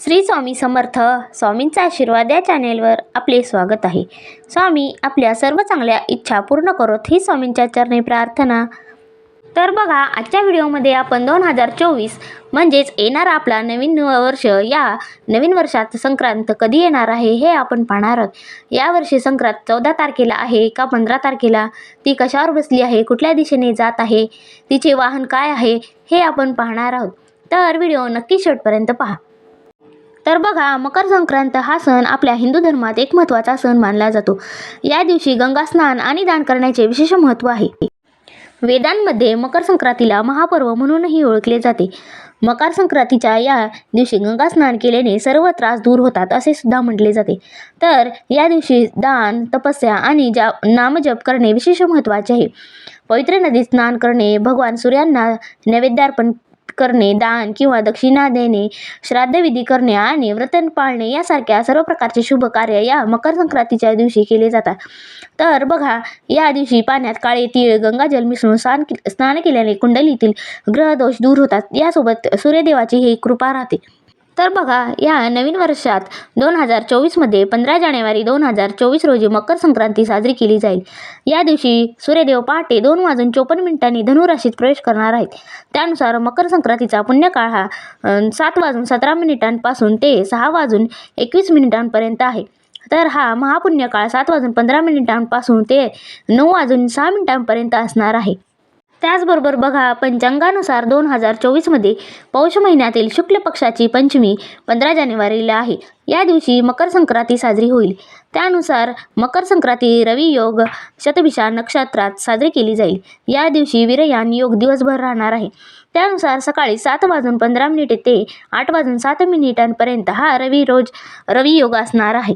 श्री स्वामी समर्थ स्वामींचा आशीर्वाद या चॅनेलवर आपले स्वागत आहे. स्वामी आपल्या सर्व चांगल्या इच्छा पूर्ण करोत ही स्वामींच्या चरणी प्रार्थना. तर बघा आजच्या व्हिडिओमध्ये आपण दोन हजार चोवीस म्हणजेच येणारा आपला नवीन वर्ष या नवीन वर्षात संक्रांत कधी येणार आहे हे आपण पाहणार आहोत. यावर्षी संक्रांत चौदा तारखेला आहे का पंधरा तारखेला? ती कशावर बसली आहे? कुठल्या दिशेने जात आहे? तिचे वाहन काय आहे? हे आपण पाहणार आहोत. तर व्हिडिओ नक्की शेवटपर्यंत पहा. तर बघा मकर संक्रांत हा सण आपल्या हिंदू धर्मात एक महत्त्वाचा सण मानला जातो. या दिवशी गंगा स्नान आणि दान करण्याचे विशेष महत्त्व आहे. वेदांमध्ये मकर संक्रांतीला महापर्व म्हणूनही ओळखले जाते. मकर संक्रांतीच्या या दिवशी गंगा स्नान केल्याने सर्व त्रास दूर होतात असे सुद्धा म्हटले जाते. तर या दिवशी दान तपस्या आणि जा नामजप करणे विशेष महत्त्वाचे आहे. पवित्र नदीत स्नान करणे भगवान सूर्यांना नैवेद्यार्पण करणे दान किंवा दक्षिणा देणे श्राद्धविधी करणे आणि व्रतन पाळणे यासारख्या सर्व प्रकारचे शुभ कार्य या मकर संक्रांतीच्या दिवशी केले जातात. तर बघा या दिवशी पाण्यात काळे तीळ गंगाजल मिसळून स्नान स्नान केल्याने कुंडलीतील ग्रहदोष दूर होतात. यासोबत सूर्यदेवाची ही कृपा राहते. तर बघा या नवीन वर्षात दोन हजार चोवीसमध्ये पंधरा जानेवारी दोन हजार चोवीस रोजी मकर संक्रांती साजरी केली जाईल. या दिवशी सूर्यदेव पहाटे दोन वाजून चोपन्न मिनिटांनी धनुराशीत प्रवेश करणार आहेत. त्यानुसार मकर संक्रांतीचा पुण्यकाळ हा सात वाजून सतरा मिनिटांपासून ते सहा वाजून एकवीस मिनिटांपर्यंत आहे. तर हा महापुण्यकाळ सात वाजून पंधरा मिनिटांपासून ते नऊ वाजून सहा मिनिटांपर्यंत असणार आहे. त्याचबरोबर बघा पंचांगानुसार दोन हजार चोवीसमध्ये पौष महिन्यातील शुक्ल पक्षाची पंचमी पंधरा जानेवारीला आहे. या दिवशी मकर संक्रांती साजरी होईल. त्यानुसार मकर संक्रांती रवी योग शतभिषा नक्षत्रात साजरी केली जाईल. या दिवशी वीरयान योग दिवसभर राहणार आहे. त्यानुसार सकाळी सात वाजून पंधरा मिनिटे ते आठ वाजून सात मिनिटांपर्यंत हा रवी रोज रवी योग असणार आहे.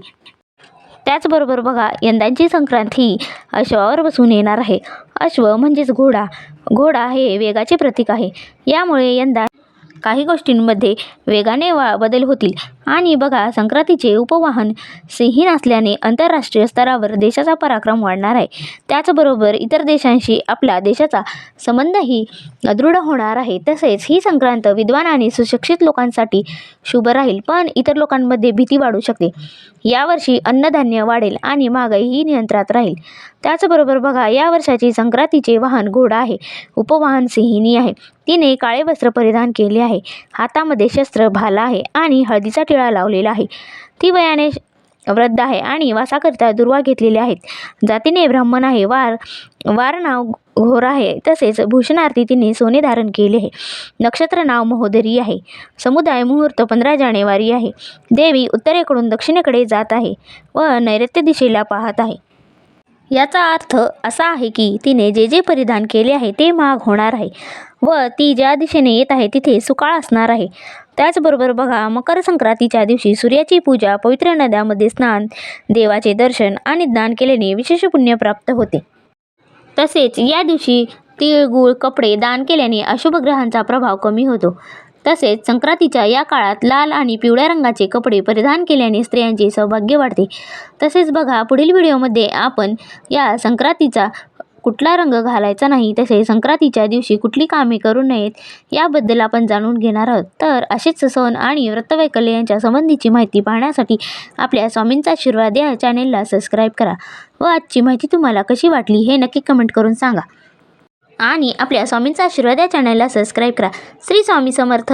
त्याचबरोबर बघा यंदाची संक्रांत ही अश्वावर बसून येणार आहे. अश्व म्हणजेच घोडा. घोडा हे वेगाचे प्रतीक आहे. यामुळे यंदा काही गोष्टींमध्ये वेगाने वा बदल होतील. आणि बघा संक्रांतीचे उपवाहन सिंही असल्याने आंतरराष्ट्रीय स्तरावर देशाचा पराक्रम वाढणार आहे. त्याचबरोबर इतर देशांशी आपला देशाचा संबंधही दृढ होणार आहे. तसेच ही संक्रांत विद्वान आणि सुशिक्षित लोकांसाठी शुभ राहील पण इतर लोकांमध्ये भीती वाढू शकते. यावर्षी अन्नधान्य वाढेल आणि महागाईही नियंत्रणात राहील. त्याचबरोबर बघा या वर्षाची संक्रांतीचे वाहन घोडा आहे. उपवाहन सिंहिणी आहे. तिने काळे वस्त्र परिधान केले आहे. हातामध्ये शस्त्र भाला आहे आणि हळदीचा टिळा लावलेला आहे. ती वयाने वृद्ध आहे आणि वासाकरिता दुर्वा घेतलेले आहेत. जातीने ब्राह्मण आहे. वार वार नाव घोर आहे. तसेच भूषणार्थी तिने सोने धारण केले आहे. नक्षत्र नाव महोदरी आहे. समुदाय मुहूर्त पंधरा जानेवारी आहे. देवी उत्तरेकडून दक्षिणेकडे जात आहे व नैऋत्य दिशेला पाहत आहे. याचा अर्थ असा आहे की तिने जे जे परिधान केले आहे ते महाग होणार आहे व ती ज्या दिशेने येत आहे तिथे सुकाळ असणार आहे. त्याचबरोबर बघा मकर संक्रांतीच्या दिवशी सूर्याची पूजा पवित्र नद्यामध्ये स्नान देवाचे दर्शन आणि दान केल्याने विशेष पुण्य प्राप्त होते. तसेच या दिवशी तिळगुळ कपडे दान केल्याने अशुभ ग्रहांचा प्रभाव कमी होतो. तसेच संक्रांतीच्या या काळात लाल आणि पिवळ्या रंगाचे कपडे परिधान केल्याने स्त्रियांचे सौभाग्य वाढते. तसेच बघा पुढील व्हिडिओमध्ये आपण या संक्रांतीचा कुठला रंग घालायचा नाही तसेच संक्रांतीच्या दिवशी कुठली कामे करू नयेत याबद्दल आपण जाणून घेणार आहोत. तर असेच सण आणि व्रतवैकल्य यांच्या संबंधीची माहिती पाहण्यासाठी आपल्या स्वामींचा आशीर्वाद या चॅनेलला सबस्क्राईब करा व आजची माहिती तुम्हाला कशी वाटली हे नक्की कमेंट करून सांगा. आणि आपल्या स्वामींचा आशीर्वाद या चॅनलला सबस्क्राईब करा. श्री स्वामी समर्थ.